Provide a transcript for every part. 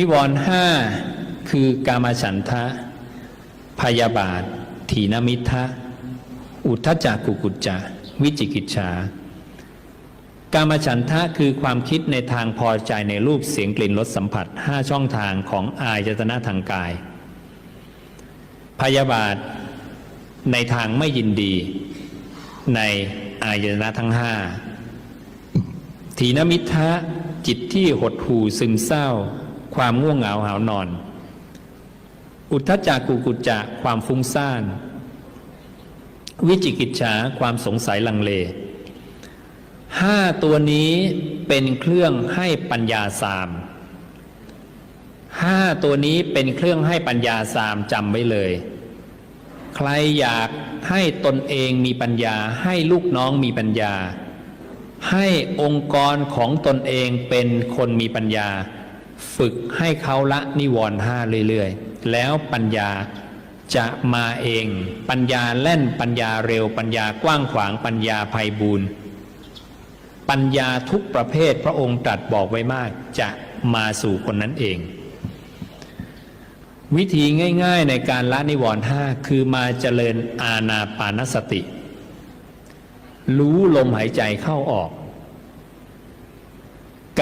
นิวรณ์ห้าคือกามฉันทะ พยาบาท ถีนมิทะ อุทธจักกุกุจจะวิจิกิจฉากามฉันทะคือความคิดในทางพอใจในรูปเสียงกลิ่นรสสัมผัสห้าช่องทางของอายตนะทางกาย พยาบาท ในทางไม่ยินดี ในอายตนะทั้งห้าถีนมิทะจิตที่หดหู่ซึมเศร้า ความง่วงเหงาหานอน อุทธจักกุกุจจะความฟุ้งซ่าน วิจิกิจฉาความสงสัยลังเลห้าตัวนี้เป็นเครื่องให้ปัญญาสามห้าตัวนี้เป็นเครื่องให้ปัญญาสามจำไว้เลย ใครอยากให้ตนเองมีปัญญาให้ลูกน้องมีปัญญา ให้องค์กรของตนเองเป็นคนมีปัญญา ฝึกให้เขาละนิวรณ์ห้าเรื่อยๆ แล้วปัญญาจะมาเอง ปัญญาแล่นปัญญาเร็วปัญญากว้างขวางปัญญาภัยบูรณ์ปัญญาทุกประเภทพระองค์ตรัสบอกไว้มากจะมาสู่คนนั้นเอง วิธีง่าย ๆ ในการละนิวรณ์ห้าคือมาเจริญอาณาปานสติ รู้ลมหายใจเข้าออก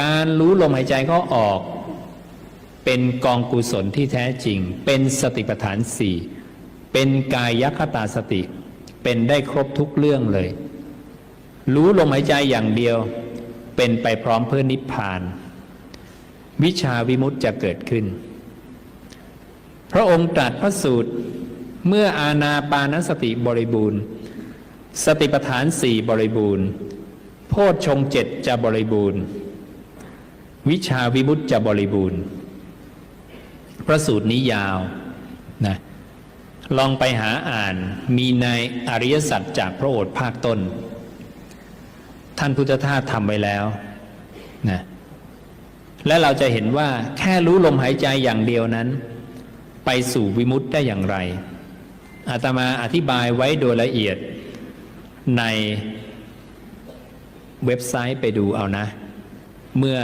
การรู้ลมหายใจเข้าออก เป็นกองกุศลที่แท้จริง เป็นสติปัฏฐานสี่เป็นกายคตาสติ เป็นได้ครบทุกเรื่องเลย รู้ลมหายใจอย่างเดียว เป็นไปพร้อมเพื่อนิพพาน วิชาวิมุตติจะเกิดขึ้น พระองค์ตรัสพระสูตรเมื่ออาณาปานสติบริบูรณ์ สติปัฏฐานสี่บริบูรณ์ โพชฌงเจ็ดจะบริบูรณ์ วิชาวิมุตติจะบริบูรณ์ พระสูตรนี้ยาวนะลองไปหาอ่านมีในอริยสัจจากพระโอษฐ์ภาคต้น ท่านพุทธทาสทำไว้แล้วนะและเราจะเห็นว่าแค่รู้ลมหายใจอย่างเดียวนั้น ไปสู่วิมุตติได้อย่างไร อาตมาอธิบายไว้โดยละเอียดในเว็บไซต์ไปดูเอานะ เมื่อ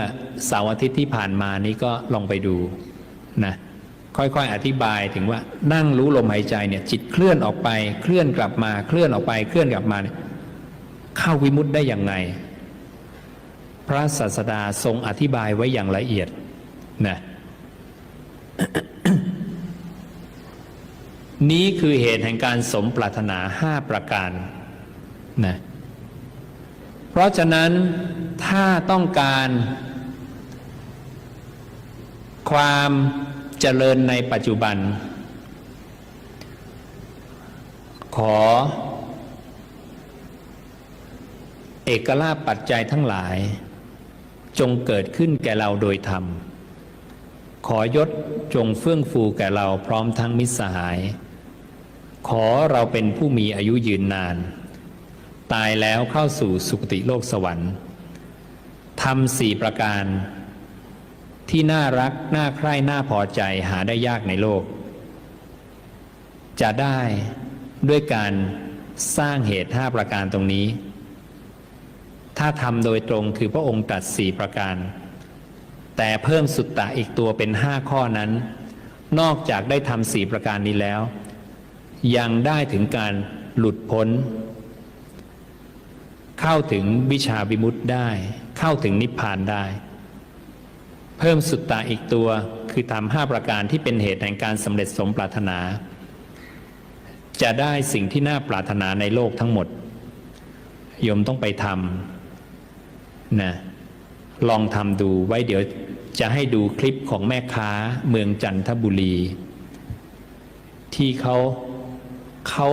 เสาร์อาทิตย์ที่ผ่านมานี้ก็ลองไปดูนะ ค่อยๆ อธิบายถึงว่านั่งรู้ลมหายใจเนี่ย จิตเคลื่อนออกไปเคลื่อนกลับมาเคลื่อนออกไปเคลื่อนกลับมาเนี่ยเข้าวิมุตได้อย่างไง พระศาสดาทรงอธิบายไว้อย่างละเอียดนะนี้คือเหตุแห่งการสมปรารถนาห้าประการนะเพราะฉะนั้นถ้าต้องการความ เจริญในปัจจุบัน ขอ เอกลาภปัจจัยทั้งหลาย จงเกิดขึ้นแก่เราโดยธรรม ขอยศจงเฟื่องฟูแก่เราพร้อมทั้งมิตรสหาย ขอเราเป็นผู้มีอายุยืนนาน ตายแล้วเข้าสู่สุคติโลกสวรรค์ทำสี่ประการ ที่น่ารัก น่าใคร่น่าพอใจหาได้ยากในโลก จะได้ด้วยการสร้างเหตุห้าประการตรงนี้ ถ้าทำโดยตรงคือพระองค์ตรัสสี่ประการ แต่เพิ่มสุตตะอีกตัวเป็นห้าข้อนั้น นอกจากได้ทำสี่ประการนี้แล้ว ยังได้ถึงการหลุดพ้น เข้าถึงวิชาวิมุตติได้ เข้าถึงนิพพานได้ เพิ่มสุตตะอีกตัว คือทำห้าประการที่เป็นเหตุแห่งการสำเร็จสมปรารถนา จะได้สิ่งที่น่าปรารถนาในโลกทั้งหมดโยมต้องไปทำนะลองทำดูไว้เดี๋ยวจะให้ดูคลิปของแม่ค้าเมืองจันทบุรี ที่เขาเขา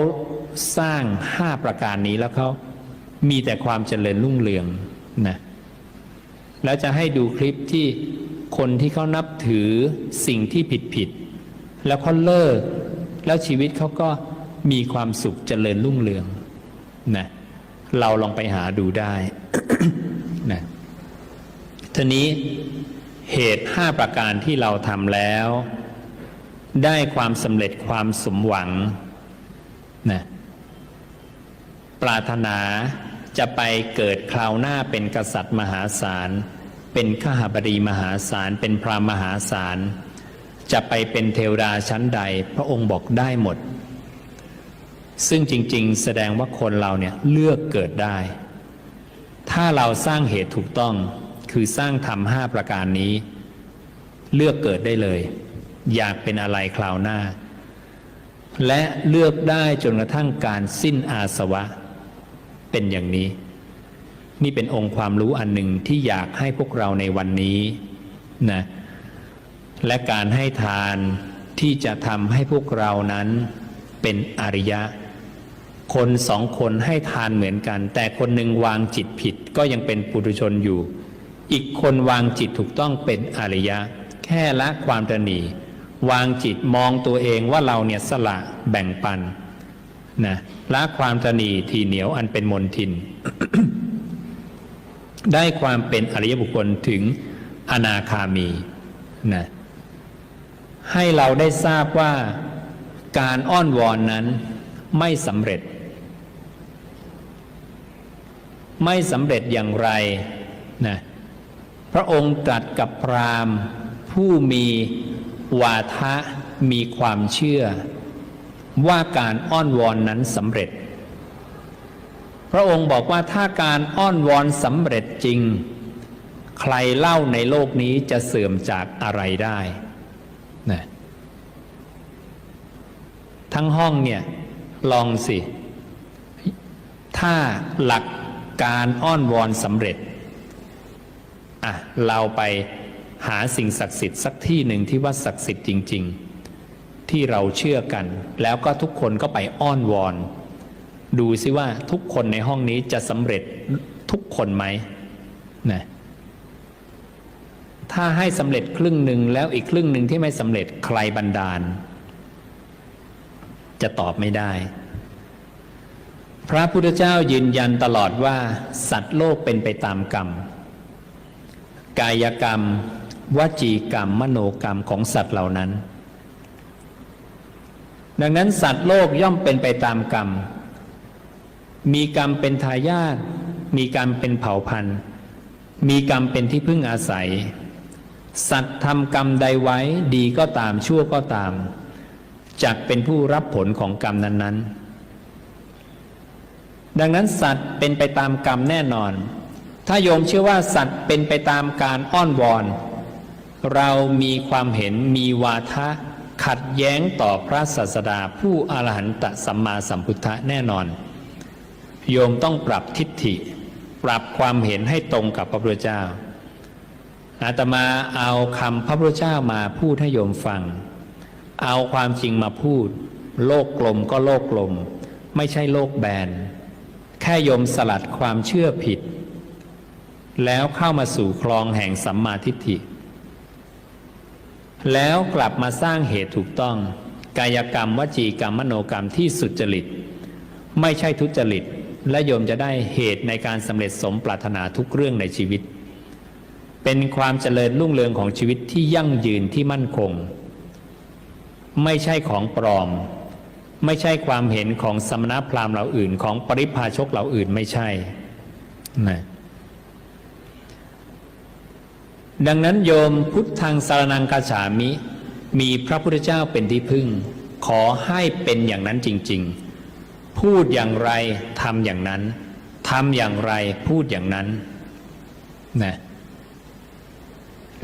สร้างห้าประการนี้แล้วเขามีแต่ความเจริญรุ่งเรืองนะแล้วจะให้ดูคลิปที่ คนที่เขานับถือสิ่งที่ผิดผิด แล้วเขาเลิก แล้วชีวิตเขาก็มีความสุขเจริญรุ่งเรืองนะเราลองไปหาดูได้นะทีนี้เหตุห้าประการที่เราทำแล้ว ได้ความสำเร็จความสมหวังนะปรารถนาจะไปเกิดคราวหน้าเป็นกษัตริย์มหาศาล เป็นข้าหบดีมหาศาลเป็นพรามหาศาลจะไปเป็นเทวดาชั้นใด พระองค์บอกได้หมด ซึ่งจริง ๆ แสดงว่าคนเราเนี่ยเลือกเกิดได้ ถ้าเราสร้างเหตุถูกต้องคือสร้างธรรมห้าประการนี้ เลือกเกิดได้เลย อยากเป็นอะไรคราวหน้า และเลือกได้จนกระทั่งการสิ้นอาสวะ เป็นอย่างนี้ นี่เป็นองค์ความรู้อันหนึ่งที่อยากให้พวกเราในวันนี้นะและการให้ทานที่จะทำให้พวกเรานั้นเป็นอริยะ คนสองคนให้ทานเหมือนกัน แต่คนหนึ่งวางจิตผิดก็ยังเป็นปุถุชนอยู่ อีกคนวางจิตถูกต้องเป็นอริยะ แค่ละความตนีวางจิตมองตัวเองว่าเราเนี่ยสละแบ่งปันนะละความตนีทีเหนียวอันเป็นมนทิน ได้ความเป็นอริยบุคคลถึงอนาคามีนะให้เราได้ทราบว่าการอ้อนวอนนั้นไม่สำเร็จ ไม่สำเร็จอย่างไรนะพระองค์ตรัสกับพรามผู้มีวาทะมีความเชื่อ ว่าการอ้อนวอนนั้นสำเร็จ พระองค์บอกว่าถ้าการอ้อนวอนสำเร็จจริง ใครเล่าในโลกนี้จะเสื่อมจากอะไรได้นะทั้งห้องเนี่ยลองสิ ถ้าหลักการอ้อนวอนสำเร็จอะเราไปหาสิ่งศักดิ์สิทธิ์สักที่หนึ่งที่ว่าศักดิ์สิทธิ์จริง ๆ ที่เราเชื่อกัน แล้วก็ทุกคนก็ไปอ้อนวอน ดูซิว่าทุกคนในห้องนี้จะสำเร็จทุกคนไหมนะถ้าให้สำเร็จครึ่งหนึ่งแล้วอีกครึ่งหนึ่งที่ไม่สำเร็จใครบันดาล จะตอบไม่ได้ พระพุทธเจ้ายืนยันตลอดว่า สัตว์โลกเป็นไปตามกรรม กายกรรม วจีกรรม มโนกรรมของสัตว์เหล่านั้น ดังนั้นสัตว์โลกย่อมเป็นไปตามกรรม มีกรรมเป็นทายาทมีกรรมเป็นเผ่าพันธุ์ มีกรรมเป็นที่พึ่งอาศัย สัตว์ทำกรรมใดไว้ดีก็ตามชั่วก็ตามจักเป็นผู้รับผลของกรรมนั้น ๆ ดังนั้นสัตว์เป็นไปตามกรรมแน่นอน ถ้าโยมเชื่อว่าสัตว์เป็นไปตามการอ้อนวอน เรามีความเห็นมีวาทะขัดแย้งต่อพระศาสดาผู้อรหันตสัมมาสัมพุทธะแน่นอน โยมต้องปรับทิฏฐิ ปรับความเห็นให้ตรงกับพระพุทธเจ้า อาตมาเอาคำพระพุทธเจ้ามาพูดให้โยมฟัง เอาความจริงมาพูด โลกกลมก็โลกกลม ไม่ใช่โลกแบน แค่โยมสลัดความเชื่อผิด แล้วเข้ามาสู่คลองแห่งสัมมาทิฏฐิ แล้วกลับมาสร้างเหตุถูกต้อง กายกรรมวจีกรรมมโนกรรมที่สุจริต ไม่ใช่ทุจริต และโยมจะได้เหตุในการสำเร็จสมปรารถนาทุกเรื่องในชีวิต เป็นความเจริญรุ่งเรืองของชีวิตที่ยั่งยืนที่มั่นคง ไม่ใช่ของปลอม ไม่ใช่ความเห็นของสมณพราหมณ์เหล่าอื่น ของปริพาชกเหล่าอื่นไม่ใช่นะดังนั้นโยมพุทธังสารนังคาฉามิ มีพระพุทธเจ้าเป็นที่พึ่ง ขอให้เป็นอย่างนั้นจริง ๆ พูดอย่างไรทำอย่างนั้นทำอย่างไรพูดอย่างนั้นนะ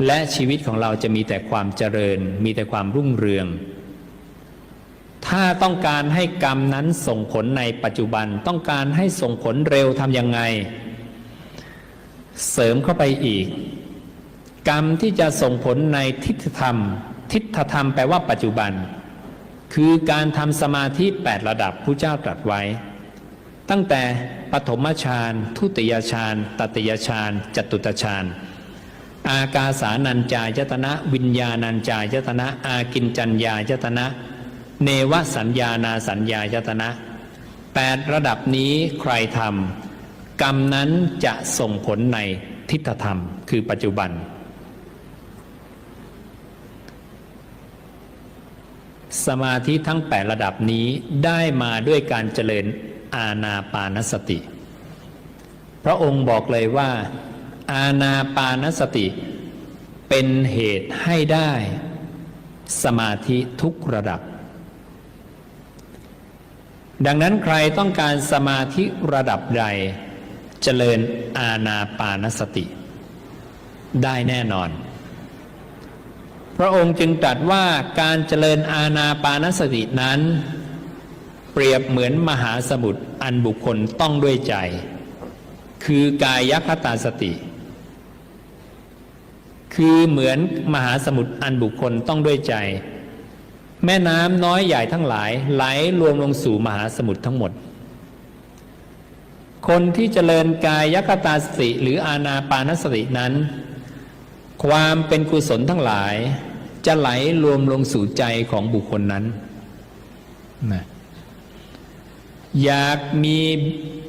และชีวิตของเราจะมีแต่ความเจริญ มีแต่ความรุ่งเรือง ถ้าต้องการให้กรรมนั้นส่งผลในปัจจุบันต้องการให้ส่งผลเร็วทำยังไง เสริมเข้าไปอีก กรรมที่จะส่งผลในทิฏฐธรรม ทิฏฐธรรมแปลว่าปัจจุบัน คือการทำสมาธิแปดระดับผู้เจ้าตรัสไว้ ตั้งแต่ปฐมฌาน ทุติยฌาน ตติยฌาน จตุตฌาน อากาสานัญจายตนะ วิญญาณัญจายตนะ อากินจัญญายตนะ เนวสัญญานาสัญญายตนะแปดระดับนี้ใครทำกรรมนั้นจะส่งผลในทิฏฐธรรม คือปัจจุบัน สมาธิทั้งแปดระดับนี้ได้มาด้วยการเจริญอาณาปานสติ พระองค์บอกเลยว่า อาณาปานสติ เป็นเหตุให้ได้สมาธิทุกระดับ ดังนั้นใครต้องการสมาธิระดับใด เจริญอาณาปานสติ ได้แน่นอน พระองค์จึงตรัสว่าการเจริญอาณาปานสตินั้น เปรียบเหมือนมหาสมุทรอันบุคคลต้องด้วยใจ คือกายคตาสติ คือเหมือนมหาสมุทรอันบุคคลต้องด้วยใจ แม่น้ำน้อยใหญ่ทั้งหลายไหลรวมลงสู่มหาสมุทรทั้งหมด คนที่เจริญกายคตาสติหรืออาณาปานสตินั้น ความเป็นกุศลทั้งหลาย จะไหลรวมลงสู่ใจของบุคคลนั้นนะอยากมี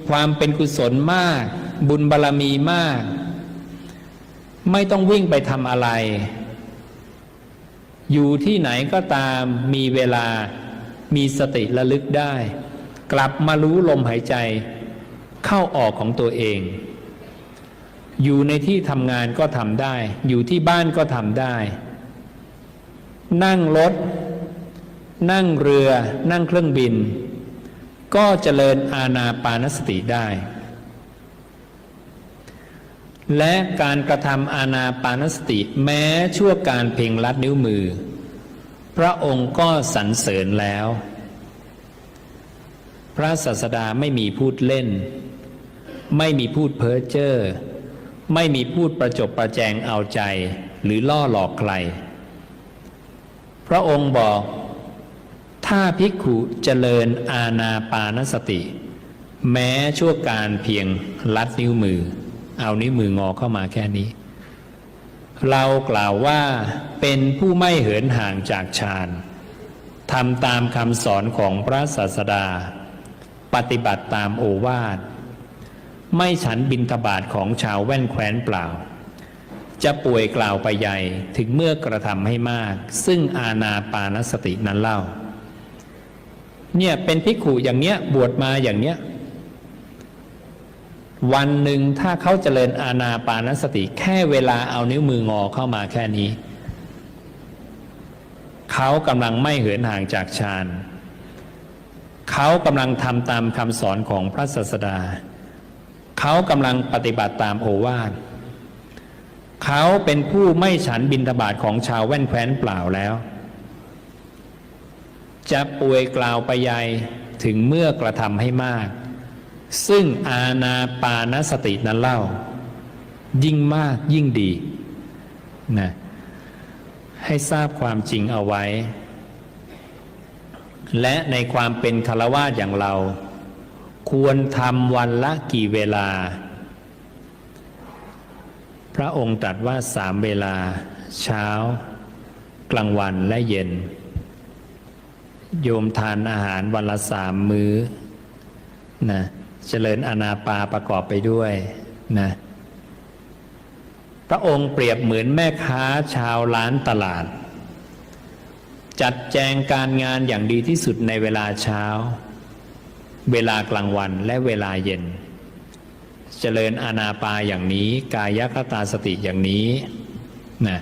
ความเป็นกุศลมาก บุญบารรมีมาก ไม่ต้องวิ่งไปทำอะไร อยู่ที่ไหนก็ตามมีเวลามีสติระลึกได้ กลับมารู้ลมหายใจ เข้าออกของตัวเอง อยู่ในที่ทำงานก็ทำได้ อยู่ที่บ้านก็ทำได้ นั่งรถ นั่งเรือ นั่งเครื่องบิน ก็เจริญอาณาปานสติได้ และการกระทำอาณาปานสติแม้ชั่วการเพ่งลัดนิ้วมือ พระองค์ก็สรรเสริญแล้ว พระศาสดาไม่มีพูดเล่น ไม่มีพูดเพ้อเจ้อ ไม่มีพูดประจบประแจงเอาใจหรือล่อหลอกใคร พระองค์บอก ถ้าภิกขุเจริญอาณาปานสติ แม้ชั่วการเพียงลัดนิ้วมือ เอานิ้วมืองอเข้ามาแค่นี้ เรากล่าวว่าเป็นผู้ไม่เหินห่างจากฌานทำตามคำสอนของพระศาสดา ปฏิบัติตามโอวาท ไม่ฉันบินทบาทของชาวแว่นแคว้นเปล่า จะป่วยกล่าวไปใหญ่ถึงเมื่อกระทำให้มาก ซึ่งอาณาปานสตินั้นเล่า เนี่ยเป็นภิกขุอย่างเนี้ยบวชมาอย่างเนี้ยวันหนึ่งถ้าเขาเจริญอาณาปานสติ แค่เวลาเอานิ้วมืองอเข้ามาแค่นี้ เขากำลังไม่เหินห่างจากฌานเขากำลังทำตามคำสอนของพระศาสดา เขากำลังปฏิบัติตามโอวาทเขาเป็นผู้ไม่ฉันบินทบาทของชาวแว่นแคว้นเปล่าแล้ว จะป่วยกล่าวไปใหญ่ถึงเมื่อกระทำให้มาก ซึ่งอาณาปานสตินั้นเล่า ยิ่งมากยิ่งดีนะให้ทราบความจริงเอาไว้ และในความเป็นคารวาสอย่างเรา ควรทำวันละกี่เวลา พระองค์ตรัสว่าสามเวลา เช้า กลางวันและเย็น โยมทานอาหารวันละสามมื้อนะเจริญอนาปาประกอบไปด้วยนะพระองค์เปรียบเหมือนแม่ค้าชาวร้านตลาด จัดแจงการงานอย่างดีที่สุดในเวลาเช้า เวลากลางวันและเวลาเย็น เจริญอานาปาอย่างนี้ กายคตาสติอย่างนี้นะ